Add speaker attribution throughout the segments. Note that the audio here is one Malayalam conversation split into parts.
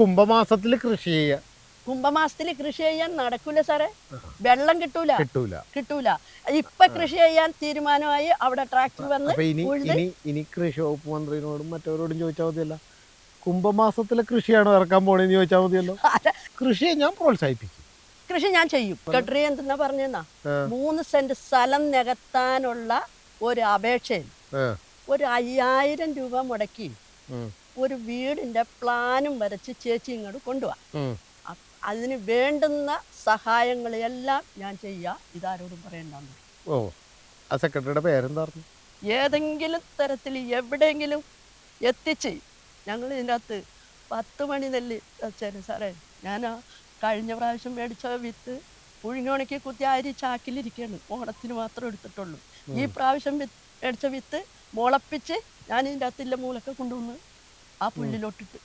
Speaker 1: കുംഭമാസത്തിൽ കൃഷി ചെയ്യാ.
Speaker 2: കുംഭമാസത്തിൽ കൃഷി ചെയ്യാൻ നടക്കൂല സാറേ. വെള്ളം കിട്ടൂല.
Speaker 1: കിട്ടൂല.
Speaker 2: കിട്ടൂല. ഇപ്പൊ കൃഷി ചെയ്യാൻ തീരുമാനമായി അവിടെ ട്രാക്ടർ വന്ന്
Speaker 1: ഇനി ഇനി കൃഷി വകുപ്പ് മന്ത്രിനോടും മറ്റവരോടും ചോദിച്ചാൽ മതിയല്ല. കുംഭമാസത്തിലെ കൃഷിയാണ് ഇറക്കാൻ പോണെന്ന് ചോദിച്ചാൽ മതിയല്ലോ? കൃഷിയെ ഞാൻ പ്രോത്സാഹിപ്പിക്കും.
Speaker 2: കൃഷി ഞാൻ ചെയ്യും. കെട്ടറി എന്തെന്നാ പറഞ്ഞെന്നാ. മൂന്ന് സെന്റ് സ്ഥലം നികത്താനുള്ള ഒരു അപേക്ഷയിൽ ഒരു അയ്യായിരം രൂപ മുടക്കി ഒരു വീടിന്റെ പ്ലാനും വരച്ച് ചേച്ചി ഇങ്ങോട്ട് കൊണ്ടുപോവാ അതിന് വേണ്ടുന്ന സഹായങ്ങളെല്ലാം ഞാൻ ചെയ്യാം. ഇതാരോടും പറയണ്ടെന്ന്
Speaker 1: ഓ ആ സെക്രട്ടറിയുടെ പേരെന്തായിരുന്നു?
Speaker 2: ഏതെങ്കിലും തരത്തിൽ എവിടെയെങ്കിലും എത്തിച്ച് ഞങ്ങൾ ഇതിനകത്ത് പത്ത് മണി നെല്ല് വെച്ചായിരുന്നു സാറേ. ഞാൻ കഴിഞ്ഞ പ്രാവശ്യം മേടിച്ച വിത്ത് പുഴുങ്ങോണയ്ക്ക് കുത്തി അരി ചാക്കിലിരിക്കുകയാണ് ഓണത്തിന് മാത്രം എടുത്തിട്ടുള്ളൂ. ഈ പ്രാവശ്യം വിത്ത് മേടിച്ച വിത്ത് മുളപ്പിച്ച് ഞാൻ ഇതിന്റെ അകത്തില്ല മൂലൊക്കെ കൊണ്ടുവന്ന് ആ പുല്ലിലോട്ടിട്ട്.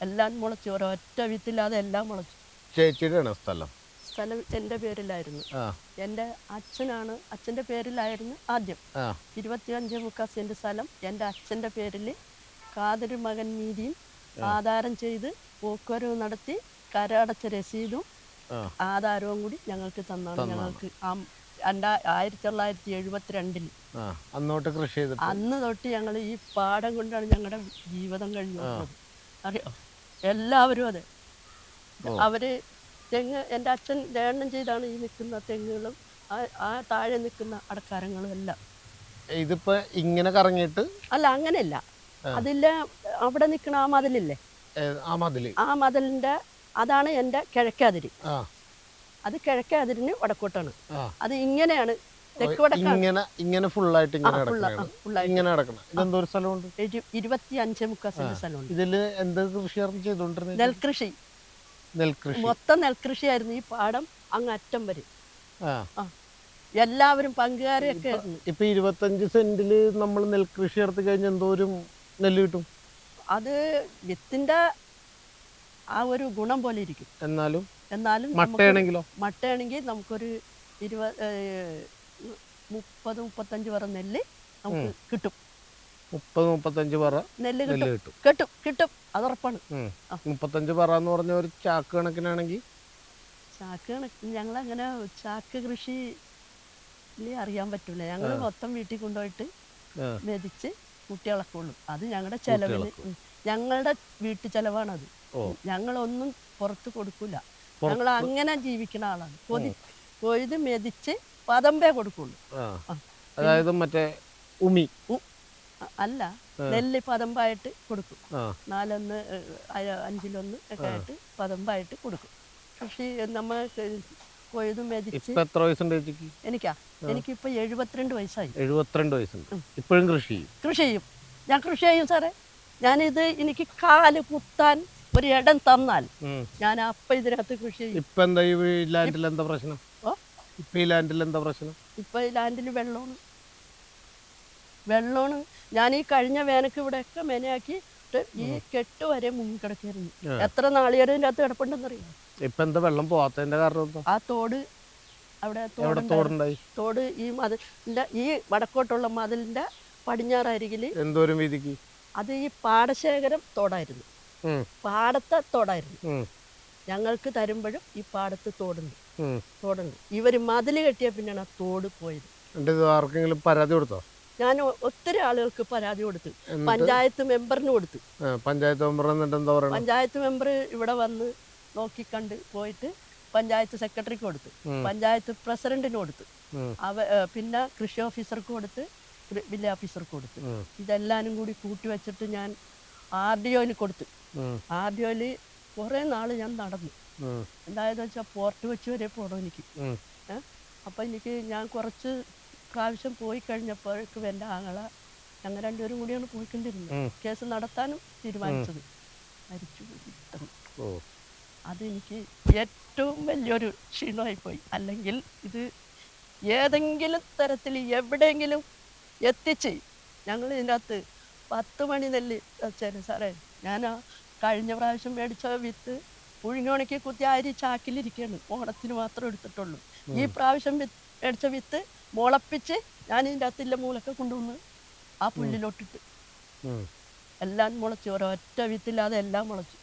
Speaker 2: എല്ലാം മുളച്ചു. ഒരൊറ്റ വിത്തില്ലാതെ എല്ലാം മുളച്ചു.
Speaker 1: ചേച്ചിയുടെയാണോ സ്ഥലം?
Speaker 2: സ്ഥലം എന്റെ പേരിലായിരുന്നു. എന്റെ അച്ഛനാണ് അച്ഛന്റെ പേരിലായിരുന്നു ആദ്യം. ഇരുപത്തിയഞ്ച് മുക്കാൽ സെന്റ് സ്ഥലം എന്റെ അച്ഛന്റെ പേരിൽ കാതൊരു മകൻ നീതിയും ആധാരം ചെയ്ത് പോക്കുവരവ് നടത്തി കരടച്ച രസീതും ആധാരവും കൂടി ഞങ്ങൾക്ക് തന്നാണ്. ഞങ്ങൾക്ക്. ആ രണ്ടാ ആയിരത്തി തൊള്ളായിരത്തി എഴുപത്തിരണ്ടിൽ
Speaker 1: അന്നോട്ട് കൃഷി ചെയ്തു
Speaker 2: അന്ന് തൊട്ട് ഞങ്ങൾ ഈ പാടം കൊണ്ടാണ് ഞങ്ങളുടെ ജീവിതം കഴിഞ്ഞു അറിയോ? എല്ലാവരും അതെ. അവർ തെങ്ങ് എന്റെ അച്ഛൻ ലേണം ചെയ്താണ് ഈ നിൽക്കുന്ന തെങ്ങുകളും ആ- താഴെ നിൽക്കുന്ന അടക്കാരങ്ങളും എല്ലാം.
Speaker 1: ഇതിപ്പോ ഇങ്ങനെ കറങ്ങിയിട്ട്?
Speaker 2: അല്ല അങ്ങനെയല്ല. അതില്ല അവിടെ നിൽക്കുന്ന ആ മതിലില്ലേ?
Speaker 1: ആ മതിലിന്റെ
Speaker 2: ആ മതിലിന്റെ അതാണ് എന്റെ കിഴക്കാതിരി.
Speaker 1: ആ
Speaker 2: കിഴക്കേ അതിരിന് വടക്കോട്ടാണ്. അത് ഇങ്ങനെയാണ്
Speaker 1: ഇങ്ങനെ ഇങ്ങനെ ഫുള്ളായിട്ട് ഇങ്ങനെ ഇതെന്തോ ഒരു സ്ഥലമുണ്ട്?
Speaker 2: ഇരു- ഇരുപത്തി അഞ്ച് മുക്കാൽ സെന്റ് സ്ഥലമുണ്ട്.
Speaker 1: ഇതിൽ എന്ത് കൃഷിയായിരുന്നു ചെയ്തോണ്ടിരുന്നത്
Speaker 2: നെൽകൃഷി.
Speaker 1: നെൽകൃഷി.
Speaker 2: മൊത്തം നെൽകൃഷിയായിരുന്നു ഈ പാടം അങ്ങ് അറ്റം വരെ. എല്ലാവരും പങ്കുകാരൊക്കെ ആയിരുന്നു.
Speaker 1: ഇപ്പൊ ഇരുപത്തഞ്ച് സെന്റിൽ നമ്മൾ നെൽകൃഷി എടുത്തു കഴിഞ്ഞാൽ എന്തോരം നെല്ല് കിട്ടും.
Speaker 2: അത് വിത്തിന്റെ ആ ഒരു ഗുണം പോലെ ഇരിക്കും.
Speaker 1: എന്നാലും?
Speaker 2: എന്നാലും
Speaker 1: മട്ടയാണെങ്കിലോ?
Speaker 2: മട്ടയാണെങ്കിൽ നമുക്കൊരു ഇരുപത് മുപ്പത് മുപ്പത്തഞ്ച് പറ നെല്ല് നമുക്ക് കിട്ടും.
Speaker 1: മുപ്പത് മുപ്പത്തഞ്ച് പറ
Speaker 2: നെല്ല് കിട്ടും.
Speaker 1: കിട്ടും.
Speaker 2: കിട്ടും അത് അതുറപ്പാണ്.
Speaker 1: ഉം. മുപ്പത്തഞ്ച് പറ എന്ന് പറഞ്ഞ ഒരു ചാക്ക് കണക്കിനാണെങ്കിൽ
Speaker 2: ചാക്ക് കണക്ക് ഞങ്ങൾ അങ്ങനെ ചാക്ക് കൃഷി അറിയാൻ പറ്റൂല. ഞങ്ങൾ മൊത്തം വീട്ടിൽ കൊണ്ടുപോയിട്ട് മെതിച്ച് കുട്ടികളൊക്കെയുള്ളൂ അത് ഞങ്ങളുടെ ചെലവിന് ഞങ്ങളുടെ വീട്ടു ചെലവാണത്. ഞങ്ങളൊന്നും പുറത്ത് കൊടുക്കൂല. ഞങ്ങൾ അങ്ങനെ ജീവിക്കുന്ന ആളാണ്. കൊതി കൊയ്ത് മെതിച്ച് പതമ്പേ കൊടുക്കുള്ളൂ.
Speaker 1: അതായത് മറ്റേ ഉമി.
Speaker 2: അല്ല. നെല്ല് പതമ്പായിട്ട് കൊടുക്കും. നാലൊന്ന് അഞ്ചിലൊന്ന് ഒക്കെ ആയിട്ട് പതമ്പായിട്ട് കൊടുക്കും. കൃഷി നമ്മൾ കൊയ്ത് മെതിച്ച്
Speaker 1: എത്ര വയസ്സുണ്ട് ചേച്ചിക്ക്?
Speaker 2: എനിക്കാ? എനിക്കിപ്പോ എഴുപത്തിരണ്ട് വയസ്സായി.
Speaker 1: എഴുപത്തിരണ്ട് വയസ്സുണ്ട്. ഇപ്പോഴും കൃഷി
Speaker 2: കൃഷി ചെയ്യും. ഞാൻ കൃഷി ചെയ്യും സാറേ. ഞാനിത് എനിക്ക് കാൽ കുത്താൻ ഒരു ഇടം തന്നാൽ ഞാൻ അപ്പം ഇതിനകത്ത് കൃഷി ചെയ്യും.
Speaker 1: ഇപ്പൊ എന്താ ഈ ലാൻഡിൽ എന്താ പ്രശ്നം? ഇപ്പൊ ഈ ലാൻഡിൽ എന്താ പ്രശ്നം?
Speaker 2: ഇപ്പൊ ഈ ലാൻഡിൽ വെള്ളമാണ്. വെള്ളമാണ്. ഞാൻ ഈ കഴിഞ്ഞ വേനക്ക് ഇവിടെയൊക്കെ മെനയാക്കി ഈ കെട്ട് വരെ മുങ്ങി
Speaker 1: കിടക്കായിരുന്നു
Speaker 2: എത്ര നാളികേരം ഇതിന്റെ അകത്ത് കിടപ്പുണ്ടെന്നറിയാം?
Speaker 1: ഇപ്പൊ എന്താ വെള്ളം പോവാത്തതിന്റെ കാരണം
Speaker 2: ആ തോട് അവിടെ.
Speaker 1: തോടുണ്ടായി.
Speaker 2: തോട് ഈ മതിലിന്റെ ഈ വടക്കോട്ടുള്ള മതിലിന്റെ പടിഞ്ഞാറരികിൽ
Speaker 1: എന്തോരം വീതിക്ക്?
Speaker 2: അത് ഈ പാടശേഖരം തോടായിരുന്നു. പാടത്തെ തോടായിരുന്നു. ഞങ്ങൾക്ക് തരുമ്പോഴും ഈ പാടത്ത് തോടുണ്ട്. തോടുണ്ട് ഇവർ മതിൽ കെട്ടിയ പിന്നെയാണ് ആ തോട് പോയത്.
Speaker 1: ആർക്കെങ്കിലും പരാതി കൊടുത്തോ?
Speaker 2: ഞാൻ ഒത്തിരി ആളുകൾക്ക് പരാതി കൊടുത്തു. പഞ്ചായത്ത് മെമ്പറിന് കൊടുത്തു.
Speaker 1: പഞ്ചായത്ത് മെമ്പർ എന്താ പറയുക
Speaker 2: പഞ്ചായത്ത് മെമ്പർ ഇവിടെ വന്ന് നോക്കിക്കണ്ട് പോയിട്ട് പഞ്ചായത്ത് സെക്രട്ടറിക്ക് കൊടുത്തു. പഞ്ചായത്ത് പ്രസിഡന്റിന് കൊടുത്തു. അവ പിന്നെ കൃഷി ഓഫീസർക്ക് കൊടുത്ത് വില്ലേജ് ഓഫീസർക്ക് കൊടുത്തു. ഇതെല്ലാനും കൂടി കൂട്ടി വെച്ചിട്ട് ഞാൻ ആർ ഡി ഒയിൽ കൊടുത്തു.
Speaker 1: ഉം,
Speaker 2: ആർ ഡി ഒയിൽ കുറേ നാൾ ഞാൻ നടന്നു. എന്തായെന്ന് വെച്ചാൽ പോർട്ട് വെച്ച് വരെ പോകണം എനിക്ക്. അപ്പൊ എനിക്ക് ഞാൻ കുറച്ച് പ്രാവശ്യം പോയി കഴിഞ്ഞപ്പോഴേക്കും എന്റെ ആങ്ങള ഞങ്ങൾ രണ്ടുപേരും കൂടിയാണ് പോയിക്കൊണ്ടിരുന്നത്. കേസ് നടത്താനും തീരുമാനിച്ചത്. മരിച്ചു അതെനിക്ക് ഏറ്റവും വലിയൊരു ക്ഷീണമായിപ്പോയി അല്ലെങ്കിൽ ഇത് ഏതെങ്കിലും തരത്തിൽ എവിടെയെങ്കിലും എത്തിച്ച് ഞങ്ങൾ ഇതിനകത്ത് പത്ത് മണി നെല്ല് വെച്ചേരും സാറേ. ഞാൻ കഴിഞ്ഞ പ്രാവശ്യം മേടിച്ച വിത്ത് പുഴുങ്ങോണയ്ക്ക് കുത്തി അരി ചാക്കിലിരിക്കുകയാണ് ഓണത്തിന് മാത്രം എടുത്തിട്ടുള്ളൂ. ഈ പ്രാവശ്യം വിത്ത് മേടിച്ച വിത്ത് മുളപ്പിച്ച് ഞാൻ ഇതിന്റെ അകത്തില്ല മൂലൊക്കെ കൊണ്ടുവന്ന് ആ പുല്ലിലോട്ടിട്ട്. എല്ലാം മുളച്ചു. ഒരൊറ്റ വിത്തില്ലാതെ എല്ലാം മുളച്ചു.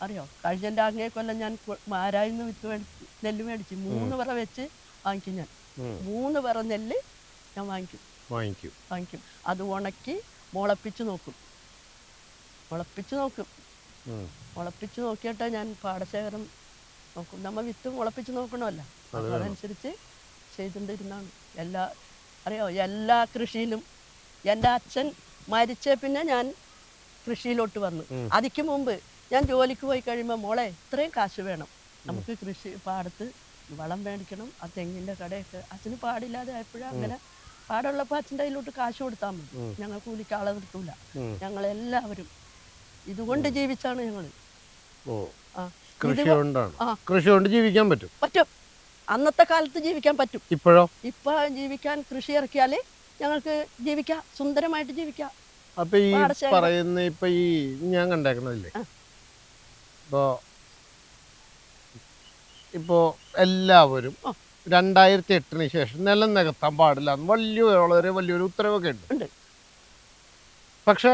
Speaker 2: അറിയോ? കഴിഞ്ഞ അങ്ങേ കൊല്ലം ഞാൻ മാരായിന്ന് വിത്ത് മേടിച്ച് നെല്ല് മേടിച്ച് മൂന്ന് പറ വെച്ച് വാങ്ങിക്കും ഞാൻ. മൂന്ന് പറ നെല്ല് ഞാൻ വാങ്ങിക്കും.
Speaker 1: വാങ്ങിക്കും.
Speaker 2: വാങ്ങിക്കും. അത് ഉണക്കി മുളപ്പിച്ച് നോക്കും. മുളപ്പിച്ച് നോക്കും. മുളപ്പിച്ച് നോക്കിയിട്ട് ഞാൻ പാടശേഖരം നോക്കും. നമ്മൾ വിത്ത് മുളപ്പിച്ച് നോക്കണമല്ലോ. അതനുസരിച്ച് ചെയ്തുകൊണ്ടിരുന്നാണ് എല്ലാ അറിയോ? എല്ലാ കൃഷിയിലും എന്റെ അച്ഛൻ മരിച്ച പിന്നെ ഞാൻ കൃഷിയിലോട്ട് വന്നു. അതിക്ക് മുമ്പ് ഞാൻ ജോലിക്ക് പോയി കഴിയുമ്പോൾ മോളെ ഇത്രയും കാശ് വേണം. നമുക്ക് കൃഷി പാടത്ത് വളം മേടിക്കണം ആ തെങ്ങിന്റെ കടയൊക്കെ. അച്ഛന് പാടില്ലാതെ ആയപ്പോഴും അങ്ങനെ പാടുള്ളപ്പോൾ അച്ഛന്റെ കയ്യിലോട്ട് കാശ് കൊടുത്താൽ മതി. ഞങ്ങൾ കൂലിക്ക് ആളെ നിർത്തൂല. ഞങ്ങളെല്ലാവരും ഇതുകൊണ്ട് ജീവിച്ചാണ് ഞങ്ങൾ
Speaker 1: ഓ. കൃഷി കൊണ്ട് ജീവിക്കാൻ പറ്റും?
Speaker 2: പറ്റും. അന്നത്തെ കാലത്ത് ജീവിക്കാൻ പറ്റും.
Speaker 1: ഇപ്പോഴോ?
Speaker 2: ഇപ്പൊ ജീവിക്കാൻ കൃഷി ഇറക്കിയാൽ ഞങ്ങൾക്ക് ജീവിക്കാം സുന്ദരമായിട്ട് ജീവിക്കാം.
Speaker 1: അപ്പൊ ഈ. പറയുന്ന ഇപ്പൊ ഈ ഞാൻ കണ്ടേക്കണല്ലേ ഇപ്പോ ഇപ്പോ എല്ലാവരും. രണ്ടായിരത്തി എട്ടിന് ശേഷം നിലം നികത്താൻ പാടില്ല എന്ന് വലിയ വളരെ വലിയൊരു ഉത്തരവൊക്കെ ഉണ്ട്. പക്ഷെ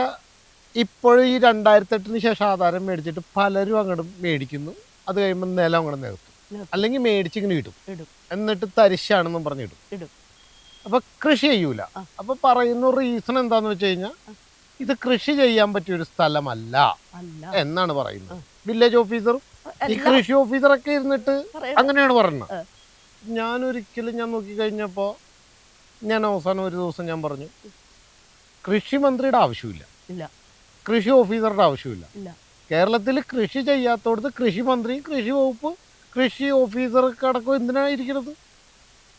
Speaker 1: ഇപ്പോഴും ഈ രണ്ടായിരത്തി എട്ടിന് ശേഷം ആധാരം മേടിച്ചിട്ട് പലരും അങ്ങോട്ട് മേടിക്കുന്നു. അത് കഴിയുമ്പോൾ നിലം അങ്ങോട്ട് നികത്തും. അല്ലെങ്കിൽ മേടിച്ചിങ്ങനെ ഇടും.
Speaker 2: ഇടും.
Speaker 1: എന്നിട്ട് തരിശാണെന്നും പറഞ്ഞു
Speaker 2: ഇടും.
Speaker 1: അപ്പൊ കൃഷി ചെയ്യൂല. അപ്പൊ പറയുന്ന റീസൺ എന്താന്ന് വെച്ച് കഴിഞ്ഞാൽ ഇത് കൃഷി ചെയ്യാൻ പറ്റിയ ഒരു സ്ഥലമല്ല എന്നാണ് പറയുന്നത്. വില്ലേജ് ഓഫീസറും ഈ കൃഷി ഓഫീസറൊക്കെ ഇരുന്നിട്ട് അങ്ങനെയാണ് പറയുന്നത്
Speaker 2: ആ.
Speaker 1: ഞാൻ ഒരിക്കലും ഞാൻ നോക്കിക്കഴിഞ്ഞപ്പോൾ ഞാൻ അവസാനം ഒരു ദിവസം ഞാൻ പറഞ്ഞു കൃഷി മന്ത്രിയുടെ ആവശ്യമില്ല.
Speaker 2: ഇല്ല.
Speaker 1: കൃഷി ഓഫീസറുടെ ആവശ്യമില്ല.
Speaker 2: ഇല്ല.
Speaker 1: കേരളത്തിൽ കൃഷി ചെയ്യാത്തോടത്ത് കൃഷി മന്ത്രി കൃഷി വകുപ്പ് കൃഷി ഓഫീസർക്ക് അടക്കം എന്തിനാണ് ഇരിക്കുന്നത്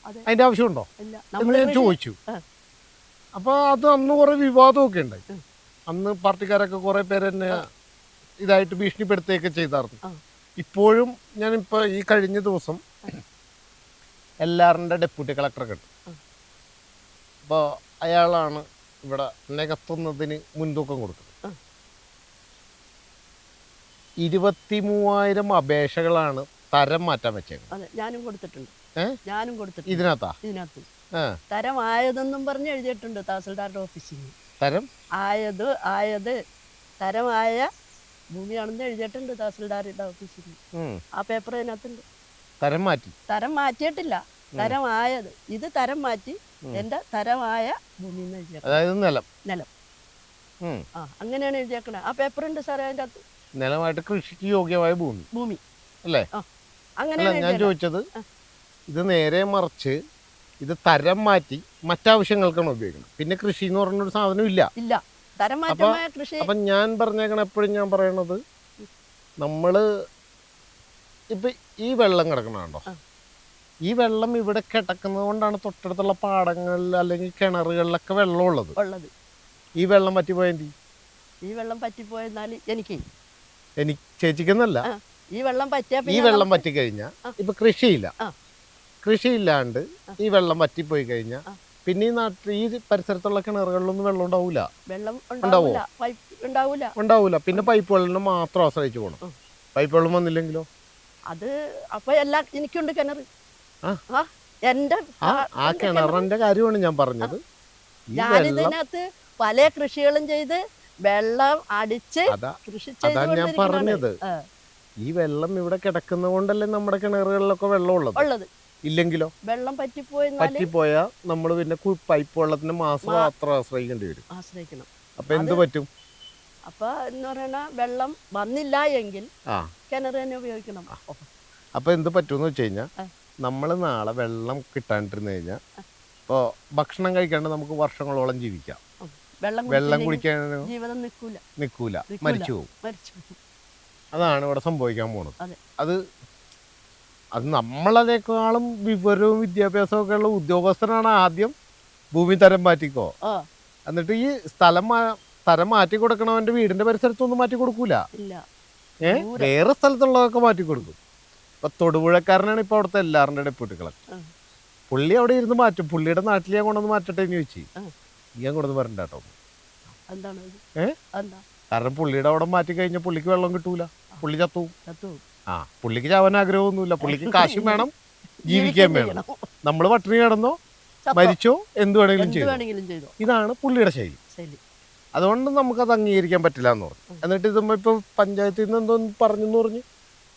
Speaker 1: അതിന്റെ ആവശ്യമുണ്ടോ? എന്ന് ഞാൻ ചോദിച്ചു. അപ്പൊ അത് അന്ന് കുറെ വിവാദമൊക്കെ ഉണ്ടായി. അന്ന് പാർട്ടിക്കാരൊക്കെ കുറെ പേര് എന്നെ ഇതായിട്ട് ഭീഷണിപ്പെടുത്തുകയൊക്കെ ചെയ്തായിരുന്നു.
Speaker 2: ഇപ്പോഴും
Speaker 1: ഇപ്പോഴും ഞാനിപ്പോ ഈ കഴിഞ്ഞ ദിവസം എല്ലാറിന്റെ ഡെപ്യൂട്ടി കളക്ടറെ
Speaker 2: കിട്ടും.
Speaker 1: അപ്പോൾ അയാളാണ് ഇവിടെ നികത്തുന്നതിന് മുൻതൂക്കം കൊടുക്കുന്നത്. ഇരുപത്തി മൂവായിരം അപേക്ഷകളാണ് തരം മാറ്റാൻ വെച്ചേക്കുന്നത്.
Speaker 2: ഞാനും കൊടുത്തിട്ടുണ്ട്. ഞാനും കൊടുത്തിട്ടുണ്ട്.
Speaker 1: ഇതിനകത്താ?
Speaker 2: ഇതിനകത്ത്.
Speaker 1: തരം
Speaker 2: ആയതെന്നും പറഞ്ഞ് എഴുതിയിട്ടുണ്ട് തഹസിൽദാരുടെ ഓഫീസിൽ. നിന്ന്
Speaker 1: തരം?
Speaker 2: ആയത് ആയത് തരമായ ഭൂമിയാണെന്ന് എഴുതിയിട്ടുണ്ട് തഹസിൽദാരുടെ ഓഫീസിൽ. ആ പേപ്പർ അതിനകത്തുണ്ട്.
Speaker 1: തരം മാറ്റി.
Speaker 2: തരം മാറ്റിയിട്ടില്ല. തരമായത്. ഇത് തരം മാറ്റി എന്റെ തരമായ ഭൂമി
Speaker 1: അതായത് നിലം.
Speaker 2: നിലം. ആ അങ്ങനെയാണ് എഴുതിയേക്കണേ. ആ പേപ്പർ ഉണ്ട് സാറേ അതിന്റെ അകത്ത്
Speaker 1: നിലമായിട്ട് കൃഷിക്ക് യോഗ്യമായ ഭൂമി.
Speaker 2: ഭൂമി.
Speaker 1: അല്ലേ? അങ്ങനെ
Speaker 2: അങ്ങനെയാണ്
Speaker 1: ഞാൻ ചോദിച്ചത് ഇത് നേരെ മറിച്ച് ഇത് തരം മാറ്റി മറ്റാവശ്യങ്ങൾക്കാണ് ഉപയോഗിക്കുന്നത്. പിന്നെ കൃഷി എന്ന് പറഞ്ഞ ഒരു സാധനം ഇല്ല.
Speaker 2: ഇല്ല.
Speaker 1: അപ്പം ഞാൻ പറഞ്ഞേക്കണ എപ്പോഴും ഞാൻ പറയണത് നമ്മൾ ഇപ്പൊ ഈ വെള്ളം കിടക്കണുണ്ടോ
Speaker 2: ആ.
Speaker 1: ഈ വെള്ളം ഇവിടെ കിടക്കുന്നത് കൊണ്ടാണ് തൊട്ടടുത്തുള്ള പാടങ്ങളിൽ അല്ലെങ്കിൽ കിണറുകളിലൊക്കെ വെള്ളം
Speaker 2: ഉള്ളത്.
Speaker 1: ഈ വെള്ളം പറ്റിപ്പോയെന്തി?
Speaker 2: ഈ വെള്ളം പറ്റിപ്പോയെന്നാൽ എനിക്ക്.
Speaker 1: എനിക്ക് ചേച്ചിക്കുന്നല്ല.
Speaker 2: ഈ വെള്ളം പറ്റിയാ
Speaker 1: ഈ വെള്ളം പറ്റിക്കഴിഞ്ഞാൽ. ഇപ്പൊ കൃഷിയില്ല. കൃഷിയില്ലാണ്ട് ഈ വെള്ളം പറ്റിപ്പോയി കഴിഞ്ഞാൽ
Speaker 2: ആ.
Speaker 1: പിന്നെ ഈ നാട്ടിൽ ഈ പരിസരത്തുള്ള കിണറുകളിലൊന്നും വെള്ളം ഉണ്ടാവൂല.
Speaker 2: വെള്ളം ഉണ്ടാവൂല.
Speaker 1: ഉണ്ടാവൂല. പിന്നെ പൈപ്പ് വെള്ളം മാത്രം ആശ്രയിച്ചു പോകണം പൈപ്പ് വെള്ളം വന്നില്ലെങ്കിലോ?
Speaker 2: അത് അപ്പൊ എല്ലാം എനിക്കുണ്ട് കിണർ.
Speaker 1: ആ.
Speaker 2: എന്റെ
Speaker 1: ആ കിണറിന്റെ കാര്യമാണ് ഞാൻ പറഞ്ഞത്.
Speaker 2: ഞാനിതിനകത്ത് പല കൃഷികളും ചെയ്ത് വെള്ളം അടിച്ച് കൃഷി
Speaker 1: ഞാൻ പറഞ്ഞത്. ഈ വെള്ളം ഇവിടെ കിടക്കുന്ന കൊണ്ടല്ലേ നമ്മുടെ കിണറുകളിലൊക്കെ വെള്ളം ഉള്ളത്?
Speaker 2: ഉള്ളത്.
Speaker 1: ഇല്ലെങ്കിലോ?
Speaker 2: വെള്ളം പറ്റിപ്പോയ
Speaker 1: പറ്റിപ്പോയാൽ നമ്മൾ പിന്നെ പൈപ്പ് വെള്ളത്തിന് മാസം മാത്രം ആശ്രയിക്കേണ്ടി വരും.
Speaker 2: ആശ്രയിക്കണം.
Speaker 1: അപ്പൊ എന്ത് പറ്റും?
Speaker 2: അപ്പൊ എന്ന് പറയണ വെള്ളം വന്നില്ല എങ്കിൽ കിണർ തന്നെ ഉപയോഗിക്കണം.
Speaker 1: അപ്പൊ എന്ത് പറ്റുമെന്ന് വെച്ച് കഴിഞ്ഞാൽ
Speaker 2: നമ്മൾ
Speaker 1: നമ്മൾ നാളെ വെള്ളം കിട്ടാണ്ടിരുന്ന് കഴിഞ്ഞാൽ ഇപ്പോൾ ഭക്ഷണം കഴിക്കാണ്ട് നമുക്ക് വർഷങ്ങളോളം ജീവിക്കാം.
Speaker 2: വെള്ളം
Speaker 1: കുടിക്കാൻ
Speaker 2: ജീവിതം നിൽക്കൂല
Speaker 1: നിൽക്കൂല
Speaker 2: നിക്കൂല.
Speaker 1: മരിച്ചു പോകും അതാണ് ഇവിടെ സംഭവിക്കാൻ പോണത്.
Speaker 2: അതെ.
Speaker 1: അത് അത് നമ്മളതിനേക്കാളും വിവരവും വിദ്യാഭ്യാസവും ഒക്കെ ഉള്ള ഉദ്യോഗസ്ഥനാണ് ആദ്യം ഭൂമി തരം മാറ്റിക്കോ. എന്നിട്ട് ഈ സ്ഥലം തരം മാറ്റി കൊടുക്കണവന്റെ വീടിന്റെ പരിസരത്തൊന്നും മാറ്റി കൊടുക്കൂല. ഏ? വേറെ സ്ഥലത്തുള്ളതൊക്കെ മാറ്റി കൊടുക്കും. ഇപ്പൊ തൊടുപുഴക്കാരനാണ് ഇപ്പൊ അവിടുത്തെ എല്ലാവരുടെ ഡെപ്യൂട്ടി കളക്ടർ പുള്ളി അവിടെ ഇരുന്ന് മാറ്റും. പുള്ളിയുടെ നാട്ടിൽ ഞാൻ കൊണ്ടുവന്ന് മാറ്റട്ടെ എന്ന് ചോദിച്ചു. ഞാൻ കൊണ്ടുവന്ന് പറഞ്ഞിട്ടോ കേട്ടോ? ഏ? കാരണം പുള്ളിയുടെ അവിടെ മാറ്റി കഴിഞ്ഞാൽ പുള്ളിക്ക് വെള്ളം കിട്ടൂല. പുള്ളി ചത്തു. ആ പുള്ളിക്ക് ചാവാൻ ആഗ്രഹമൊന്നുമില്ല. പുള്ളിക്ക് കാശും വേണം ജീവിക്കാൻ വേണം. നമ്മൾ പട്ടിണി കിടന്നോ മരിച്ചോ എന്ത് വേണമെങ്കിലും ചെയ്തു. ഇതാണ് പുള്ളിയുടെ ശൈലി. അതുകൊണ്ട് നമുക്ക് അത് അംഗീകരിക്കാൻ പറ്റില്ല എന്ന് പറഞ്ഞു എന്നിട്ട് ഇതുമ്പോ ഇപ്പൊ പഞ്ചായത്തിൽ നിന്ന് എന്തോ പറഞ്ഞെന്ന് പറഞ്ഞു.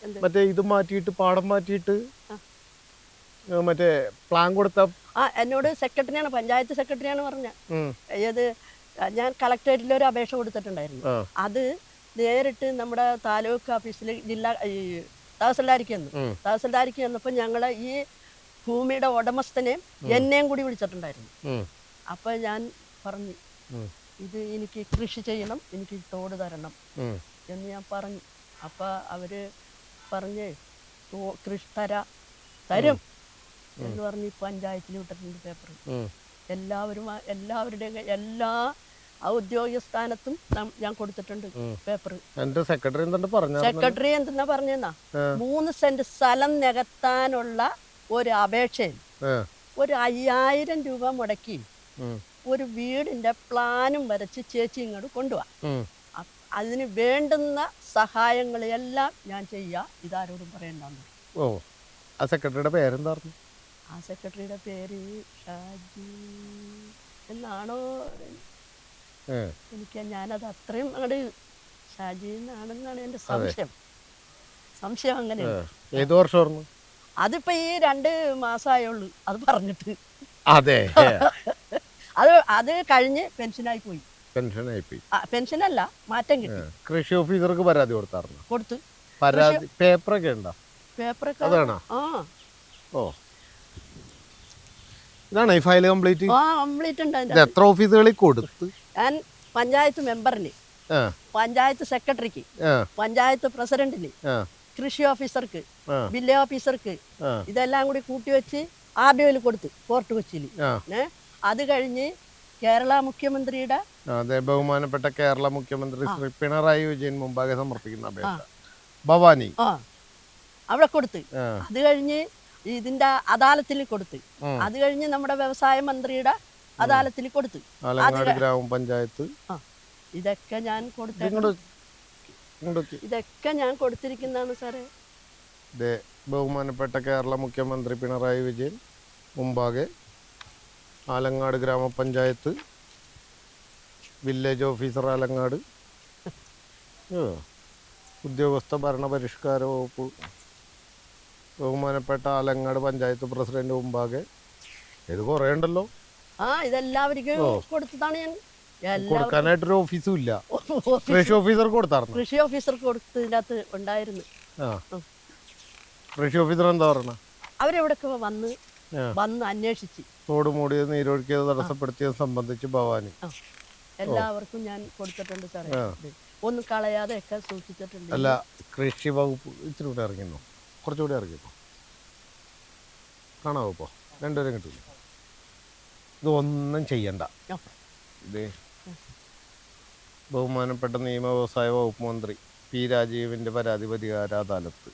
Speaker 2: എന്ത്?
Speaker 1: മറ്റേ ഇത് മാറ്റിയിട്ട് പാടം മാറ്റിയിട്ട്. മറ്റേ പ്ലാൻ കൊടുത്ത
Speaker 2: ആ എന്നോട് സെക്രട്ടറിയാണ് പഞ്ചായത്ത് സെക്രട്ടറിയാണ് പറഞ്ഞ. ഏത് ഞാൻ കളക്ടറേറ്റിൽ ഒരു അപേക്ഷ കൊടുത്തിട്ടുണ്ടായിരുന്നു. അത് നേരിട്ട് നമ്മുടെ താലൂക്ക് ഓഫീസിൽ ജില്ലാ ഈ തഹസിൽദാരിക്ക് ചെന്നു തഹസിൽദാരിക്ക് ചെന്നപ്പോൾ ഞങ്ങളെ ഈ ഭൂമിയുടെ ഉടമസ്ഥനെയും എന്നെയും കൂടി വിളിച്ചിട്ടുണ്ടായിരുന്നു. അപ്പോൾ ഞാൻ പറഞ്ഞു ഇത് എനിക്ക് കൃഷി ചെയ്യണം എനിക്ക് തോട് തരണം എന്ന് ഞാൻ പറഞ്ഞു. അപ്പൊ അവർ പറഞ്ഞ് "തോ- കൃഷി തരാ തരും എന്ന് പറഞ്ഞ് പഞ്ചായത്തിന് വിട്ടിട്ടുണ്ട് പേപ്പർ എല്ലാവരും എല്ലാവരുടെയും എല്ലാവരുടെ എല്ലാ ഔദ്യോഗിക സ്ഥാനത്തും ഞാൻ കൊടുത്തിട്ടുണ്ട് പേപ്പർ
Speaker 1: എന്റെ സെക്രട്ടറി
Speaker 2: സെക്രട്ടറി എന്തെന്നാ പറഞ്ഞെന്നാ? മൂന്ന് സെന്റ് സ്ഥലം നികത്താനുള്ള ഒരു അപേക്ഷയിൽ ഒരു അയ്യായിരം രൂപ മുടക്കി ഒരു വീടിന്റെ പ്ലാനും വരച്ച് ചേച്ചി ഇങ്ങോട്ട് കൊണ്ടുപോവാം അതിന് വേണ്ടുന്ന സഹായങ്ങളെല്ലാം ഞാൻ ചെയ്യാം. ഇതാരോടും പറയണ്ടെന്ന്
Speaker 1: ഓ ആ സെക്രട്ടറിയുടെ പേരെന്തായിരുന്നു
Speaker 2: ആ സെക്രട്ടറിയുടെ പേര് ഷാജി എന്നാണോ? എനിക്ക് ഞാനത് അത്രയും അങ്ങോട്ട് ഷാജി എന്നാണെന്നാണ് എന്റെ സംശയം. സംശയം അങ്ങനെ
Speaker 1: ഏത് വർഷമായിരുന്നു
Speaker 2: അതിപ്പോ ഈ രണ്ട് മാസമായുള്ളൂ അത് പറഞ്ഞിട്ട്.
Speaker 1: അതെ.
Speaker 2: അത് അത് കഴിഞ്ഞ് പെൻഷനായി പോയി.
Speaker 1: പെൻഷനായി
Speaker 2: പോയി. പെൻഷനല്ല മാറ്റം കിട്ടി.
Speaker 1: കൃഷി ഓഫീസർക്ക് പരാതി കൊടുത്തായിരുന്നു
Speaker 2: കൊടുത്തു.
Speaker 1: പരാതി പേപ്പറൊക്കെ ഉണ്ടോ?
Speaker 2: പേപ്പറൊക്കെ
Speaker 1: അതാണോ? ഓ. ഇതാണ് ഈ ഫയൽ കംപ്ലീറ്റ്?
Speaker 2: ആ കംപ്ലീറ്റ് ഉണ്ട്
Speaker 1: എത്ര ഓഫീസുകളിൽ കൊടുത്ത്?
Speaker 2: ഞാൻ പഞ്ചായത്ത് മെമ്പറിന് പഞ്ചായത്ത് സെക്രട്ടറിക്ക് പഞ്ചായത്ത് പ്രസിഡന്റിന് കൃഷി ഓഫീസർക്ക് വില്ലേജ് ഓഫീസർക്ക് ഇതെല്ലാം കൂടി കൂട്ടി വെച്ച് ആർ ഡി ഒയിൽ കൊടുത്തു ഫോർട്ട് കൊച്ചിയിൽ.
Speaker 1: ആ.
Speaker 2: ഏ? അത് കഴിഞ്ഞ് കേരള മുഖ്യമന്ത്രിയുടെ
Speaker 1: അതെ ബഹുമാനപ്പെട്ട കേരള മുഖ്യമന്ത്രി ശ്രീ പിണറായി വിജയൻ മുമ്പാകെ സമർപ്പിക്കുന്ന അപേക്ഷ. ഭവാനി.
Speaker 2: ആ. അവിടെ കൊടുത്ത്. അത് കഴിഞ്ഞ് ഇതിന്റെ അദാലത്തിൽ കൊടുത്ത്. അത് കഴിഞ്ഞ് നമ്മുടെ വ്യവസായ മന്ത്രിയുടെ അദാലത്തിൽ കൊടുത്ത്.
Speaker 1: ഗ്രാമപഞ്ചായത്ത്
Speaker 2: ഇതൊക്കെ ഞാൻ കൊടുത്തു ഇതൊക്കെ ഞാൻ കൊടുത്തിരിക്കുന്നതാണ് സാറേ.
Speaker 1: ബഹുമാനപ്പെട്ട കേരള മുഖ്യമന്ത്രി പിണറായി വിജയൻ മുമ്പാകെ ആലങ്ങാട് ഗ്രാമപഞ്ചായത്ത് വില്ലേജ് ഓഫീസർ ആലങ്ങാട്. ഉദ്യോഗസ്ഥ ഭരണപരിഷ്കാര വകുപ്പ് ബഹുമാനപ്പെട്ട ആലങ്ങാട് പഞ്ചായത്ത് പ്രസിഡന്റ് മുമ്പാകെ. ഇത് കുറേ ഉണ്ടല്ലോ
Speaker 2: ആ ഇതെല്ലാവർക്കും കൊടുത്തതാണ് ഞാൻ.
Speaker 1: കൊടുക്കാനായിട്ടൊരു ഓഫീസും ഇല്ല. കൃഷി ഓഫീസർ കൊടുത്തായിരുന്നു?
Speaker 2: കൃഷി ഓഫീസർ കൊടുത്തതിനകത്ത് ഉണ്ടായിരുന്നു.
Speaker 1: ആ. കൃഷി ഓഫീസർ എന്താ പറഞ്ഞ?
Speaker 2: അവരെവിടൊക്കെ വന്ന്. വന്ന് അന്വേഷിച്ച്.
Speaker 1: തോട് മൂടിയത് നീരൊഴുക്കിയത് തടസ്സപ്പെടുത്തിയത് സംബന്ധിച്ച് ഭവാനി.
Speaker 2: എല്ലാവർക്കും ഞാൻ കൊടുത്തിട്ടുണ്ട് സാറേ. ഒന്നും കളയാതെ ഒക്കെ സൂക്ഷിച്ചിട്ടുണ്ട്.
Speaker 1: അല്ല കൃഷി വകുപ്പ് ഇച്ചിരി കൂടെ ഇറങ്ങിന്നു? കുറച്ചുകൂടി ഇറങ്ങിന്നു കാണാവോ ഇപ്പോൾ രണ്ടുപേരും കിട്ടില്ല ഇതൊന്നും ഒന്നും ചെയ്യണ്ട. ഇത് ബഹുമാനപ്പെട്ട നിയമ വ്യവസായ വകുപ്പ് മന്ത്രി പി രാജീവിന്റെ പരാതി പരിഹാര അദാലത്ത്.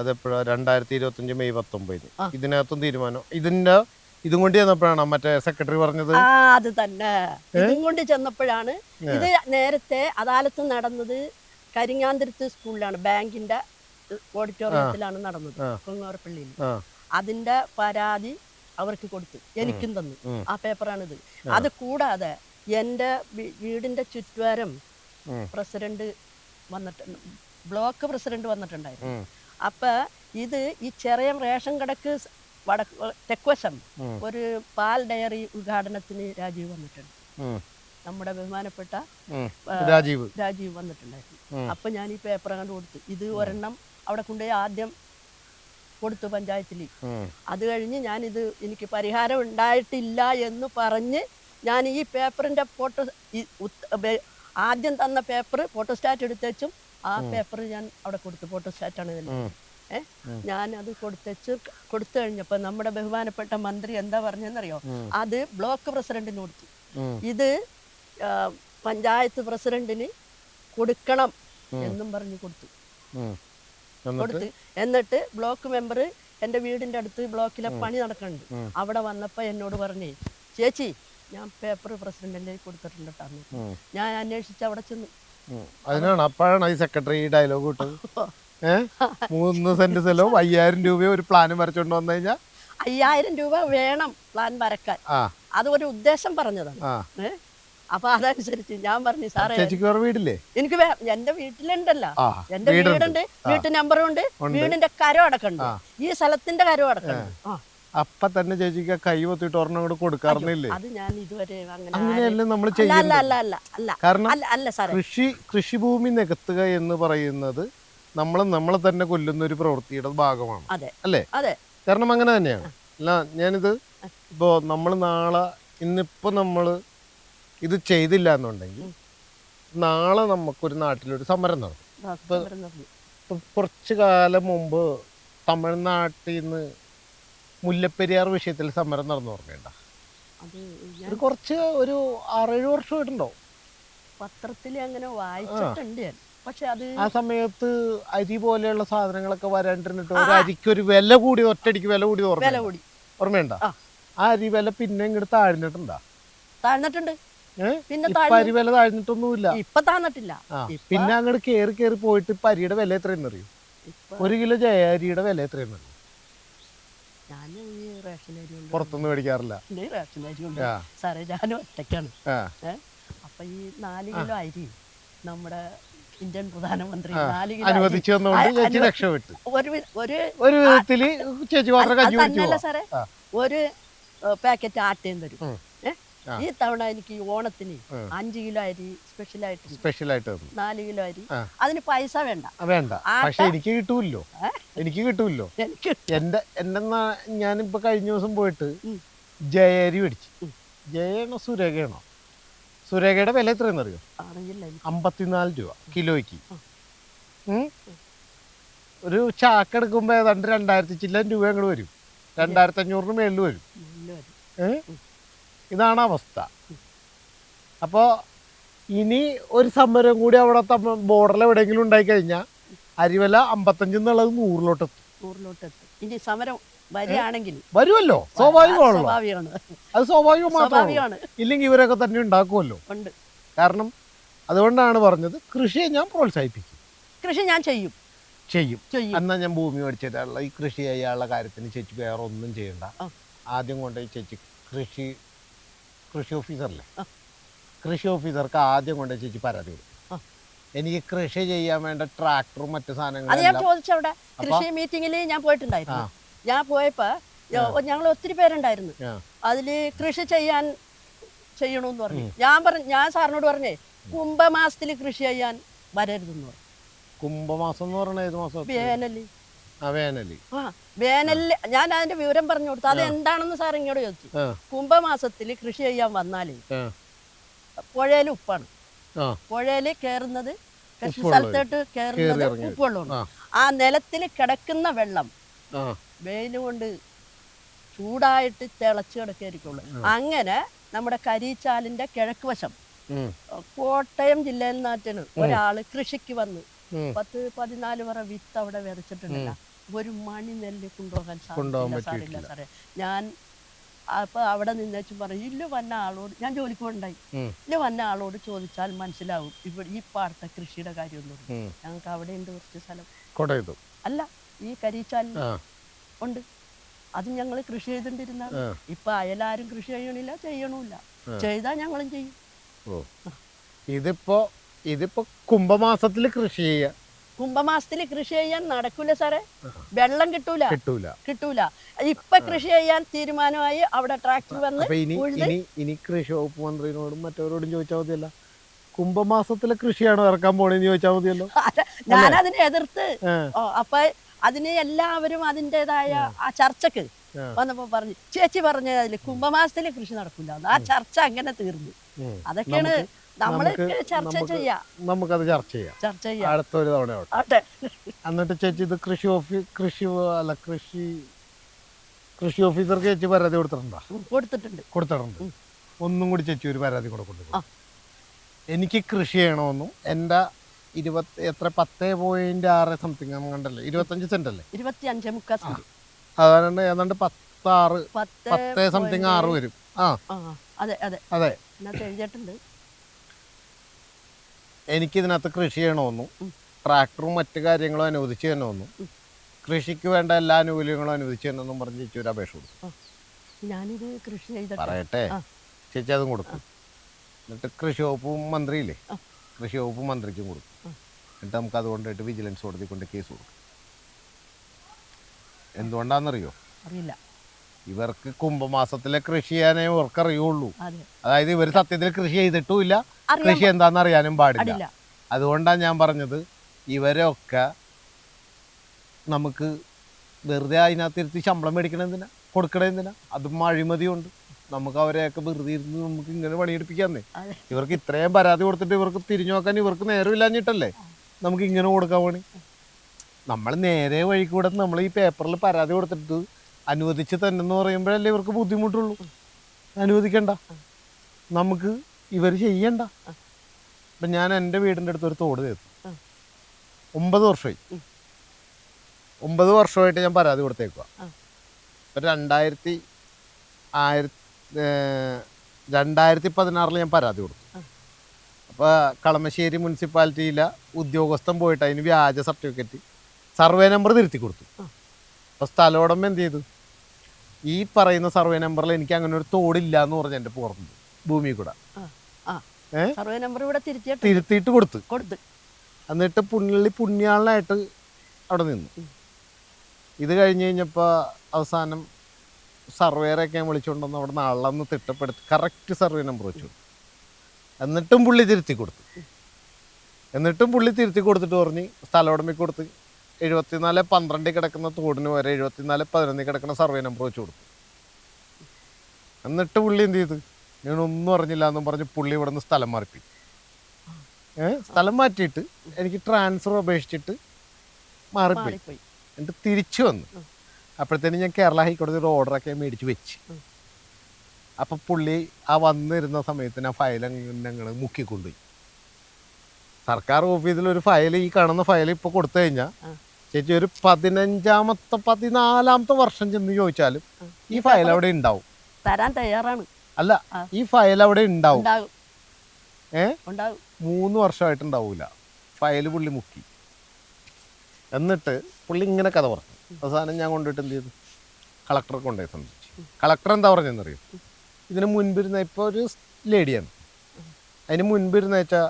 Speaker 1: അതെപ്പോഴാ? രണ്ടായിരത്തി ഇരുപത്തഞ്ച് മെയ് പത്തൊമ്പതിന്. ഇതിനകത്തും തീരുമാനം. ഇതിന്റെ ഇതും കൊണ്ട് ചെന്നപ്പോഴാണ് മറ്റേ സെക്രട്ടറി പറഞ്ഞത്?
Speaker 2: ആ അത് തന്നെ. ഇതും കൊണ്ട് ചെന്നപ്പോഴാണ്. ഇത് നേരത്തെ അദാലത്ത് നടന്നത് കരിങ്ങാന്തിരത്ത് സ്കൂളിലാണ്. ബാങ്കിന്റെ ഓഡിറ്റോറിയത്തിലാണ് നടന്നത്. കുങ്ങോറപ്പള്ളിയിൽ അതിന്റെ പരാതി അവർക്ക് കൊടുത്തു. എനിക്കും തന്നു. ആ പേപ്പറാണിത്. അത് കൂടാതെ എന്റെ വീടിന്റെ ചുറ്റുവാരം പ്രസിഡന്റ് വന്നിട്ട് ബ്ലോക്ക് പ്രസിഡന്റ് വന്നിട്ടുണ്ടായിരുന്നു. അപ്പൊ ഇത് ഈ ചെറിയ റേഷൻ കടക്ക് വടക്ക് തെക്കുവശം ഒരു പാൽ ഡയറി ഉദ്ഘാടനത്തിന് രാജീവ് വന്നിട്ടുണ്ട്. നമ്മുടെ ബഹുമാനപ്പെട്ട.
Speaker 1: രാജീവ്.
Speaker 2: രാജീവ് വന്നിട്ടുണ്ടായിരുന്നു. അപ്പൊ ഞാൻ ഈ പേപ്പർ കണ്ട് കൊടുത്തു. ഇത് ഒരെണ്ണം അവിടെ കൊണ്ടുപോയി ആദ്യം കൊടുത്തു പഞ്ചായത്തിൽ. അത് കഴിഞ്ഞ് ഇത് എനിക്ക് പരിഹാരം ഉണ്ടായിട്ടില്ല എന്ന് പറഞ്ഞ് ഞാൻ ഈ പേപ്പറിന്റെ ഫോട്ടോ ആദ്യം തന്ന പേപ്പർ ഫോട്ടോസ്റ്റാറ്റ് എടുത്തേച്ചും ആ പേപ്പർ ഞാൻ അവിടെ കൊടുത്തു. ഫോട്ടോസ്റ്റാറ്റാണ് ഇതിൽ അത് കൊടുത്തേച്ച് കൊടുത്തു കഴിഞ്ഞപ്പോൾ നമ്മുടെ ബഹുമാനപ്പെട്ട മന്ത്രി എന്താ പറഞ്ഞെന്നറിയോ? അത് ബ്ലോക്ക് പ്രസിഡന്റിന് കൊടുത്തു. ഇത് പഞ്ചായത്ത് പ്രസിഡന്റിന് കൊടുക്കണം എന്നും പറഞ്ഞു കൊടുത്തു. കൊടുത്ത്. എന്നിട്ട് ബ്ലോക്ക് മെമ്പർ എന്റെ വീടിന്റെ അടുത്ത് ബ്ലോക്കിലെ പണി നടക്കുന്നുണ്ട്. അവിടെ വന്നപ്പോൾ എന്നോട് പറഞ്ഞേ ചേച്ചി ഞാൻ പേപ്പർ പ്രസിഡന്റിന്റെ കൊടുത്തിട്ടുണ്ട് കേട്ടോ ഞാൻ അന്വേഷിച്ച് അവിടെ ചെന്നു.
Speaker 1: അതിനാണ് അപ്പോഴാണ് ഈ സെക്രട്ടറി ഡയലോഗ് കിട്ടത് ഏ മൂന്ന് സെന്റ് സ്ഥലവും അയ്യായിരം രൂപയും ഒരു പ്ലാനും വരച്ചോണ്ട് വന്നു കഴിഞ്ഞാൽ
Speaker 2: അയ്യായിരം രൂപ വേണം പ്ലാൻ വരക്കാൻ. അത് ഒരു ഉദ്ദേശം പറഞ്ഞതാണ്. അപ്പൊ അതനുസരിച്ച് ഞാൻ പറഞ്ഞു സാറേ
Speaker 1: വീടില്ലേ?
Speaker 2: എനിക്ക് എന്റെ വീട്ടിലുണ്ടല്ലോ. എന്റെ
Speaker 1: വീടുണ്ട്.
Speaker 2: വീട്ടു നമ്പറും ഉണ്ട് വീടിന്റെ കരം
Speaker 1: അടക്കണ്ട
Speaker 2: ഈ സ്ഥലത്തിന്റെ കരം അടക്കണ്ട
Speaker 1: അപ്പൊ തന്നെ ചേച്ചിക്ക് കൈ പൊത്തിട്ട് ഒരെണ്ണം കൂടെ കൊടുക്കാറുന്നില്ലേ?
Speaker 2: അത് ഞാൻ ഇതുവരെ അങ്ങനെ
Speaker 1: അങ്ങനെയല്ലേ നമ്മൾ ചെയ്യുന്നത്? കാരണം കൃഷി കൃഷിഭൂമി നികത്തുക എന്ന് പറയുന്നത് നമ്മൾ നമ്മളെ തന്നെ കൊല്ലുന്ന ഒരു പ്രവൃത്തിയുടെ ഭാഗമാണ്.
Speaker 2: അതെ.
Speaker 1: അല്ലേ?
Speaker 2: അതെ.
Speaker 1: കാരണം അങ്ങനെ തന്നെയാണ്. അല്ല ഞാനിത് ഇപ്പോ നമ്മൾ നാളെ ഇന്നിപ്പോ നമ്മൾ ഇത് ചെയ്തില്ല എന്നുണ്ടെങ്കിൽ നാളെ നമുക്കൊരു നാട്ടിലൊരു സമരം നടക്കും. ഇപ്പൊ കുറച്ചു കാലം മുമ്പ് തമിഴ്നാട്ടിൽ നിന്ന് മുല്ലപ്പെരിയാർ വിഷയത്തിൽ സമരം നടന്നു ഓർമ്മയുണ്ട? ഒരു കുറച്ച് ഒരു ആറേഴ് വർഷമായിട്ടുണ്ടോ
Speaker 2: പത്രത്തിൽ അങ്ങനെ വായിച്ചിട്ടുണ്ട് ഞാൻ. പക്ഷെ അത്
Speaker 1: ആ സമയത്ത് അരി പോലെയുള്ള സാധനങ്ങളൊക്കെ വരാണ്ടിരുന്നിട്ട് ഒരു അരിക്ക് ഒരു വില കൂടി ഒറ്റടിക്ക് വില കൂടി
Speaker 2: വില
Speaker 1: ഓർമ്മ
Speaker 2: കൂടി.
Speaker 1: ഓർമ്മയുണ്ട?
Speaker 2: ആ.
Speaker 1: അരി വില പിന്നെ ഇങ്ങോട്ട് താഴ്ന്നിട്ടുണ്ടാ?
Speaker 2: താഴ്ന്നിട്ടുണ്ട്. പിന്നെ
Speaker 1: അരി വില താഴ്ന്നിട്ടൊന്നുമില്ല.
Speaker 2: ഇപ്പൊ താഴ്ന്നിട്ടില്ല
Speaker 1: പിന്നെ അങ്ങോട്ട് കേറി കേറി പോയിട്ട് ഇപ്പൊ അരിയുടെ വില എത്രയെന്ന് അറിയൂ? ഒരു കിലോ ജയ അരിയുടെ വില എത്രയെന്ന് അറിയും? പുറത്തൊന്നും മേടിക്കാറില്ല.
Speaker 2: ഈ റേഷൻ അരി കൊണ്ട് സാറേ ഞാൻ ഒറ്റയ്ക്കാണ്. അപ്പൊ ഈ നാല് കിലോ അരി നമ്മുടെ ഇന്ത്യൻ പ്രധാനമന്ത്രി
Speaker 1: ആ,
Speaker 2: നാല് കിലോ അരി
Speaker 1: അനുവദിച്ചു തന്നുകൊണ്ട് ചേച്ചി രക്ഷപ്പെട്ടു
Speaker 2: ഒരു വി- ഒരു
Speaker 1: ഒരു വിധത്തിൽ ചേച്ചി മാത്രം കഞ്ഞി കുടിച്ചു
Speaker 2: തന്നെയല്ല സാറേ
Speaker 1: ആ.
Speaker 2: ഒരു പാക്കറ്റ് ആട്ടയും തരും
Speaker 1: ഉം.
Speaker 2: ഏ?
Speaker 1: ആ.
Speaker 2: ഈ തവണ എനിക്ക് ഈ ഓണത്തിന്
Speaker 1: ഉം.
Speaker 2: അഞ്ച് കിലോ അരി സ്പെഷ്യലായിട്ട്
Speaker 1: സ്പെഷ്യൽ ആയിട്ട് തന്നു
Speaker 2: നാല് കിലോ അരി
Speaker 1: ആ.
Speaker 2: അതിന് പൈസ വേണ്ട
Speaker 1: ആ, വേണ്ട
Speaker 2: ആട്ട-
Speaker 1: പക്ഷെ എനിക്ക് കിട്ടൂല്ലോ
Speaker 2: ഏ?
Speaker 1: എനിക്ക് കിട്ടൂല്ലോ
Speaker 2: എനിക്ക്
Speaker 1: എന്റെ എന്റെ നാ- ഞാനിപ്പോ കഴിഞ്ഞ ദിവസം പോയിട്ട്
Speaker 2: ഉം.
Speaker 1: ജയരി മേടിച്ചു
Speaker 2: ജയണോ
Speaker 1: ജയയാണോ സുരേഖയാണോ സുരേഖയുടെ വില എത്രയെന്ന് അറിയോ അമ്പത്തിനാല് രൂപ കിലോയ്ക്ക്. ഒരു ചാക്ക് എടുക്കുമ്പോ ഏതാണ്ട് രണ്ടായിരത്തി ചില്ലൻ രൂപ അങ്ങോട്ട് വരും. രണ്ടായിരത്തി അഞ്ഞൂറിന് മേളിൽ വരും. ഇതാണ് അവസ്ഥ. അപ്പോ ഇനി ഒരു സമരം കൂടി അവിടെ ബോർഡറിൽ എവിടെയെങ്കിലും ഉണ്ടായി കഴിഞ്ഞാൽ അരിവല അമ്പത്തഞ്ച് എന്നുള്ളത് നൂറിലോട്ട് എത്തും
Speaker 2: നൂറിലോട്ട് എത്തും ഇനി സമരം വരികയാണെങ്കിൽ
Speaker 1: വരുമല്ലോ സ്വാഭാവികമാണല്ലോ.
Speaker 2: സ്വാഭാവികമാണ്.
Speaker 1: അത് സ്വാഭാവികം
Speaker 2: സ്വാഭാവികമാണ്.
Speaker 1: ഇല്ലെങ്കിൽ ഇവരൊക്കെ തന്നെ ഉണ്ടാക്കുമല്ലോ
Speaker 2: ഉണ്ട്.
Speaker 1: കാരണം അതുകൊണ്ടാണ് പറഞ്ഞത് കൃഷിയെ ഞാൻ പ്രോത്സാഹിപ്പിക്കും.
Speaker 2: കൃഷി ഞാൻ ചെയ്യും.
Speaker 1: ചെയ്യും.
Speaker 2: എന്നാ
Speaker 1: എന്നാൽ ഞാൻ ഭൂമി മേടിച്ചിട്ടുള്ള ഈ കൃഷി ചെയ്യാനുള്ള കാര്യത്തിന് ചേച്ചി വേറെ ഒന്നും ചെയ്യണ്ട.
Speaker 2: ആ.
Speaker 1: ആദ്യം കൊണ്ടുപോയി ചേച്ചി കൃഷി കൃഷി ഓഫീസറല്ലേ?
Speaker 2: ആ.
Speaker 1: കൃഷി ഓഫീസർക്ക് ആദ്യം കൊണ്ടുപോയി ചേച്ചി പരാതി കൊടുക്കും.
Speaker 2: ആ.
Speaker 1: എനിക്ക് കൃഷി ചെയ്യാൻ വേണ്ട ട്രാക്ടറും മറ്റു
Speaker 2: അത് ഞാൻ
Speaker 1: സാധനങ്ങളും
Speaker 2: ചോദിച്ചവിടെ കൃഷി മീറ്റിങ്ങിൽ ഞാൻ പോയിട്ടുണ്ടായിരുന്നു. ഞാൻ പോയപ്പോ ഞങ്ങൾ ഒത്തിരി പേരുണ്ടായിരുന്നു. അതിൽ കൃഷി ചെയ്യാൻ ചെയ്യണമെന്ന് പറഞ്ഞു. ഞാൻ പറഞ്ഞു ഞാൻ സാറിനോട് പറഞ്ഞേ കുംഭമാസത്തിൽ കൃഷി ചെയ്യാൻ വരരുതെന്ന് പറഞ്ഞു.
Speaker 1: കുംഭമാസം എന്ന് ഏത് മാസം?
Speaker 2: വേനൽ.
Speaker 1: ആ വേനൽ.
Speaker 2: ആ വേനലിൽ ഞാൻ അതിന്റെ വിവരം പറഞ്ഞു കൊടുത്തു. അത് എന്താണെന്ന് സാർ ഇങ്ങോട്ട് ചോദിച്ചു. കുംഭമാസത്തിൽ കൃഷി ചെയ്യാൻ വന്നാലേ പുഴയിൽ ഉപ്പാണ്.
Speaker 1: പുഴയിൽ
Speaker 2: പുഴയിൽ കയറുന്നത് കൃഷി സ്ഥലത്തോട്ട് കയറുന്നത് ഉപ്പുള്ള
Speaker 1: ആ.
Speaker 2: ആ നിലത്തിൽ കിടക്കുന്ന വെള്ളം വെയിൽ കൊണ്ട് ചൂടായിട്ട് തിളച്ച് കിടക്കായിരിക്കുള്ളൂ അങ്ങനെ നമ്മുടെ കരീച്ചാലിന്റെ കിഴക്ക് വശം കോട്ടയം ജില്ലയിൽ നിന്നാറ്റാണ് ഒരാൾ കൃഷിക്ക് വന്ന്. പത്ത് പതിനാല് വറ വിത്ത് അവിടെ വിതച്ചിട്ടുണ്ടല്ല. ഒരു മണി നെല്ല് കൊണ്ടുപോകാൻ സാധിക്കില്ല സാറേ. ഞാൻ അപ്പൊ അവിടെ നിന്നേച്ചും പറയും ഇല്ല വന്ന ആളോട് ഞാൻ ജോലിക്ക് ഉണ്ടായി ഇല്ല വന്ന ആളോട് ചോദിച്ചാൽ മനസ്സിലാവും. ഇവിടെ ഈ പാടത്തെ കൃഷിയുടെ കാര്യമൊന്നും
Speaker 1: ഉം.
Speaker 2: ഞങ്ങൾക്ക് അവിടെ ഉണ്ട് കുറച്ച് സ്ഥലം. അല്ല ഈ കരിച്ചാൽ
Speaker 1: ആ.
Speaker 2: ഉണ്ട്. അത് ഞങ്ങൾ കൃഷി ചെയ്തിട്ടിരുന്ന ഇപ്പൊ അയലാരും കൃഷി ചെയ്യണില്ല ചെയ്യണമില്ല ചെയ്താൽ ഞങ്ങളും ചെയ്യും.
Speaker 1: ഇതിപ്പോ ഇതിപ്പോ കുംഭമാസത്തിൽ കൃഷി ചെയ്യാ.
Speaker 2: കുംഭമാസത്തിൽ കൃഷി ചെയ്യാൻ നടക്കൂല സാറേ. വെള്ളം കിട്ടൂല.
Speaker 1: കിട്ടൂല.
Speaker 2: കിട്ടൂല. ഇപ്പൊ കൃഷി ചെയ്യാൻ തീരുമാനമായി അവിടെ ട്രാക്ടർ വന്ന്
Speaker 1: ഇനി ഇനി കൃഷി വകുപ്പ് മന്ത്രിനോടും മറ്റവരോടും ചോദിച്ചാൽ മതിയല്ല. കുംഭമാസത്തിലെ കൃഷിയാണ് ഇറക്കാൻ പോണെന്ന് ചോദിച്ചാൽ മതിയല്ലോ.
Speaker 2: ഞാൻ അതിനെ എതിർത്ത്. അപ്പൊ അതിന് എല്ലാവരും അതിന്റെതായ ആ. ചർച്ചക്ക്. വന്നപ്പോ പറഞ്ഞു ചേച്ചി പറഞ്ഞതിൽ കുംഭമാസത്തിൽ കൃഷി നടക്കില്ല ആ ചർച്ച അങ്ങനെ തീർന്നു. അതൊക്കെയാണ് നമ്മൾ ചർച്ച ചെയ്യാം.
Speaker 1: നമുക്കത് ചർച്ച ചെയ്യാം.
Speaker 2: ചർച്ച ചെയ്യാം.
Speaker 1: അടുത്തൊരു തവണ എന്നിട്ട് ചേച്ചി ഇത് കൃഷി ഓഫീസ് കൃഷി അല്ല കൃഷി കൃഷി ഓഫീസർക്ക് ചേച്ചി പരാതി കൊടുത്തിട്ടുണ്ടോ?
Speaker 2: കൊടുത്തിട്ടുണ്ട്.
Speaker 1: കൊടുത്തിട്ടുണ്ട്. ഒന്നും കൂടി ചേച്ചി ഒരു പരാതി കൂടെ. എനിക്ക് കൃഷി ചെയ്യണമെന്നും എന്റെ ഇരുപത്തി എത്ര? പത്ത് പോയിന്റ് ആറ് സംതിങ് കണ്ടല്ലേ? ഇരുപത്തഞ്ച് സെന്റ് അല്ലേ?
Speaker 2: ഇരുപത്തി അഞ്ചേ മുക്കാൽ സെന്റ്
Speaker 1: ഏതാണ്ട്
Speaker 2: പത്ത്
Speaker 1: പത്ത് സംതിങ് ആറ് വരും. ആ.
Speaker 2: അതെ അതെ.
Speaker 1: അതെ.
Speaker 2: ഇതിനകത്ത് എഴുതിയിട്ടുണ്ട്
Speaker 1: എനിക്കിതിനകത്ത് കൃഷി ചെയ്യണമെന്നും. ട്രാക്ടറും മറ്റു കാര്യങ്ങളും അനുവദിച്ചു തരണമെന്നും കൃഷിക്ക് വേണ്ട എല്ലാ ആനുകൂല്യങ്ങളും അനുവദിച്ചു തരണമെന്നും പറഞ്ഞ് ചേച്ചി ഒരു അപേക്ഷ കൊടുത്തു.
Speaker 2: ഞാനിത് കൃഷി ചെയ്തിട്ട്
Speaker 1: പറയട്ടെ. ചേച്ചി അതും കൊടുക്കും എന്നിട്ട് കൃഷി വകുപ്പും മന്ത്രിയില്ലേ. കൃഷി വകുപ്പ് മന്ത്രിക്കും കൊടുക്കും. എന്നിട്ട് നമുക്ക് അതുകൊണ്ടായിട്ട് വിജിലൻസ് കോടതി കൊണ്ട് കേസ് കൊടുക്കും. എന്തുകൊണ്ടാണെന്നറിയോ
Speaker 2: അറിയില്ല.
Speaker 1: ഇവർക്ക് കുംഭമാസത്തിലെ കൃഷി ചെയ്യാനേ ഇവർക്ക് അറിയുള്ളൂ
Speaker 2: അതെ.
Speaker 1: അതായത് ഇവർ സത്യത്തിൽ കൃഷി ചെയ്തിട്ടുമില്ല.
Speaker 2: ഇല്ല
Speaker 1: കൃഷി എന്താണെന്ന് അറിയാനും പാടില്ല. അതുകൊണ്ടാണ് ഞാൻ പറഞ്ഞത് ഇവരൊക്കെ നമുക്ക് വെറുതെ അതിനകത്ത് ഇരുത്തി ശമ്പളം മേടിക്കണം എന്തിനാ കൊടുക്കണ എന്തിനാ അതും അഴിമതിയുണ്ട്. നമുക്ക് അവരെയൊക്കെ വെറുതെ ഇരുന്ന് നമുക്ക് ഇങ്ങനെ പണിയെടുപ്പിക്കാന്നേ. ഇവർക്ക് ഇത്രയും പരാതി കൊടുത്തിട്ട് ഇവർക്ക് തിരിഞ്ഞു നോക്കാൻ ഇവർക്ക് നേരമില്ലാഞ്ഞിട്ടല്ലേ? നമുക്ക് ഇങ്ങനെ കൊടുക്കാൻ പണി. നമ്മൾ നേരെ വഴി കൂടെ നമ്മൾ ഈ പേപ്പറിൽ പരാതി കൊടുത്തിട്ട് അനുവദിച്ച് തന്നെന്ന് പറയുമ്പോഴല്ലേ ഇവർക്ക് ബുദ്ധിമുട്ടുള്ളൂ. അനുവദിക്കണ്ട. നമുക്ക് ഇവർ ചെയ്യണ്ട. ഇപ്പം ഞാൻ എന്റെ വീടിന്റെ അടുത്ത് ഒരു തോട് തീർത്തു. ഒമ്പത് വർഷമായി. ഒമ്പത് വർഷമായിട്ട് ഞാൻ പരാതി കൊടുത്തേക്കുക. ഇപ്പം രണ്ടായിരത്തി ആയിരത്തി രണ്ടായിരത്തി പതിനാറിൽ ഞാൻ പരാതി കൊടുത്തു. അപ്പോൾ കളമശ്ശേരി മുനിസിപ്പാലിറ്റിയിലെ ഉദ്യോഗസ്ഥൻ പോയിട്ട് അതിന് വ്യാജ സർട്ടിഫിക്കറ്റ് സർവേ നമ്പർ തിരുത്തി കൊടുത്തു. അപ്പോൾ സ്ഥലോടമ്പ എന്ത് ചെയ്തു? ഈ പറയുന്ന സർവേ നമ്പറിൽ എനിക്ക് അങ്ങനെ ഒരു തോടില്ല എന്ന് പറഞ്ഞ എന്റെ പുറത്ത് ഭൂമി കൂടെ.
Speaker 2: സർവേ നമ്പർ ഇവിടെ
Speaker 1: തിരുത്തിയിട്ട് കൊടുത്തു.
Speaker 2: കൊടുത്തു.
Speaker 1: എന്നിട്ട് പുണ്യള്ളി പുണ്യാളനായിട്ട് അവിടെ നിന്നു. ഇത് കഴിഞ്ഞ് കഴിഞ്ഞപ്പോൾ അവസാനം സർവേറൊക്കെ ഞാൻ വിളിച്ചുകൊണ്ടുവന്ന് അവിടെ നിന്ന് അളന്ന് തിട്ടപ്പെടുത്തി കറക്റ്റ് സർവേ നമ്പർ വെച്ചു. എന്നിട്ടും പുള്ളി തിരുത്തി കൊടുത്തു. എന്നിട്ടും പുള്ളി തിരുത്തി കൊടുത്തിട്ട് പറഞ്ഞ് സ്ഥലം ഉടമയ്ക്ക് കൊടുത്ത് എഴുപത്തിനാല് പന്ത്രണ്ടിൽ കിടക്കുന്ന തോടിന് വരെ എഴുപത്തിനാല് പതിനൊന്നിൽ കിടക്കുന്ന സർവേ നമ്പർ വെച്ച് കൊടുത്തു. എന്നിട്ട് പുള്ളി എന്ത് ചെയ്തു? ഒന്നും അറിഞ്ഞില്ല എന്നും പറഞ്ഞ് പുള്ളി ഇവിടെ നിന്ന് സ്ഥലം മാറിപ്പി സ്ഥലം മാറ്റിയിട്ട് എനിക്ക് ട്രാൻസ്ഫർ അപേക്ഷിച്ചിട്ട് മാറിപ്പോയി. എന്നിട്ട് തിരിച്ചു വന്നു. അപ്പോഴത്തേനും ഞാൻ കേരള ഹൈക്കോടതി ഒരു ഓർഡറൊക്കെ മേടിച്ച് വെച്ച്. അപ്പം പുള്ളി ആ വന്നിരുന്ന സമയത്ത് ഞാൻ ഫയൽ ഞങ്ങൾ മുക്കിക്കൊണ്ടുപോയി. സർക്കാർ ഓഫീസിൽ ഒരു ഫയൽ ഈ കാണുന്ന ഫയൽ ഇപ്പോൾ കൊടുത്തു കഴിഞ്ഞാൽ. ചേച്ചി ഒരു പതിനഞ്ചാമത്തെ പതിനാലാമത്തെ വർഷം ചെന്ന് ചോദിച്ചാലും. ഈ ഫയൽ അവിടെ ഉണ്ടാവും.
Speaker 2: തരാൻ തയ്യാറാണ്.
Speaker 1: അല്ല. ഈ ഫയൽ അവിടെ ഉണ്ടാവും. ഏ? മൂന്ന് വർഷമായിട്ട് ഉണ്ടാവൂല. ഫയൽ പുള്ളി മുക്കി. എന്നിട്ട് പുള്ളി ഇങ്ങനെ കഥ പറഞ്ഞു. അവസാനം ഞാൻ കൊണ്ടിട്ട് എന്ത് ചെയ്തു? കളക്ടറെ കൊണ്ടുപോയി സംബന്ധിച്ചു കളക്ടർ എന്താ പറഞ്ഞെന്നറിയോ ഇതിന് മുൻപിരുന്ന ഇപ്പോൾ ഒരു ലേഡിയാണ്. അതിന് മുൻപിരുന്ന വെച്ചാൽ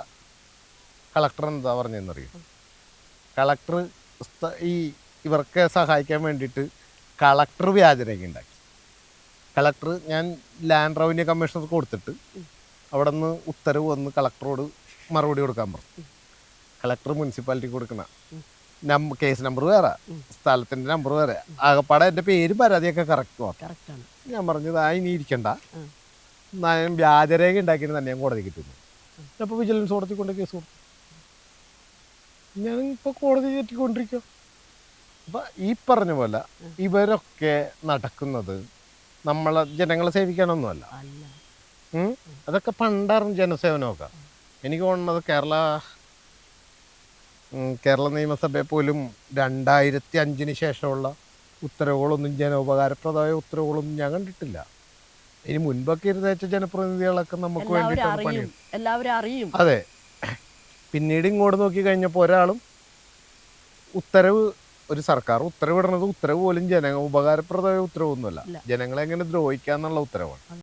Speaker 1: കളക്ടർ എന്താ പറഞ്ഞെന്നറിയോ കളക്ടർ ഈ ഇവർക്ക് സഹായിക്കാൻ വേണ്ടിയിട്ട് കളക്ടർ വ്യാജരേഖ ഉണ്ടാക്കി. കളക്ടർ ഞാൻ ലാൻഡ് റവന്യൂ കമ്മീഷണർക്ക് കൊടുത്തിട്ട് അവിടെ നിന്ന് ഉത്തരവ് വന്ന് കളക്ടറോട് മറുപടി കൊടുക്കാൻ പറഞ്ഞു. കളക്ടർ മുനിസിപ്പാലിറ്റി കൊടുക്കണ. കേസ് നമ്പർ വേറെ. സ്ഥലത്തിന്റെ നമ്പർ വേറെ. ആകപ്പാടെ എന്റെ പേരും പരാതിയൊക്കെ കറക്റ്റ്
Speaker 2: കറക്റ്റാണ്
Speaker 1: ഞാൻ പറഞ്ഞത് ആ ഇനി ഇരിക്കണ്ട. ഞാൻ വ്യാജരേഖ ഉണ്ടാക്കിയിട്ട് തന്നെ ഞാൻ കോടതി കിട്ടുന്നു അപ്പോൾ വിജിലൻസ് കോടതി കൊണ്ട് കേസ് കൊടുത്തു. ഞാൻ ഇപ്പോൾ കോടതി തെറ്റിക്കൊണ്ടിരിക്കുക അപ്പം ഈ പറഞ്ഞ പോലെ ഇവരൊക്കെ നടക്കുന്നത് നമ്മളെ ജനങ്ങളെ സേവിക്കാനൊന്നുമല്ല? അതൊക്കെ പണ്ടാറും ജനസേവനമൊക്കെ. എനിക്ക് തോന്നുന്നത് കേരള കേരള നിയമസഭയെ പോലും രണ്ടായിരത്തി അഞ്ചിന് ശേഷമുള്ള ഉത്തരവുകളൊന്നും ജനോപകാരപ്രദമായ ഉത്തരവുകളൊന്നും ഞാൻ കണ്ടിട്ടില്ല. ഇനി മുൻപൊക്കെ ഇരുന്നേച്ച ജനപ്രതിനിധികളൊക്കെ നമുക്ക് വേണ്ടിയിട്ടാണ് പണി.
Speaker 2: എല്ലാവരും അറിയും.
Speaker 1: അതെ. പിന്നീട് ഇങ്ങോട്ട് നോക്കി കഴിഞ്ഞപ്പോൾ ഒരാളും ഉത്തരവ് ഒരു സർക്കാർ ഉത്തരവിടുന്നത് ഉത്തരവ് പോലും ജന ഉപകാരപ്രദമായ ഉത്തരവൊന്നുമല്ല. ജനങ്ങളെ എങ്ങനെ ദ്രോഹിക്കാന്നുള്ള ഉത്തരവാണ്.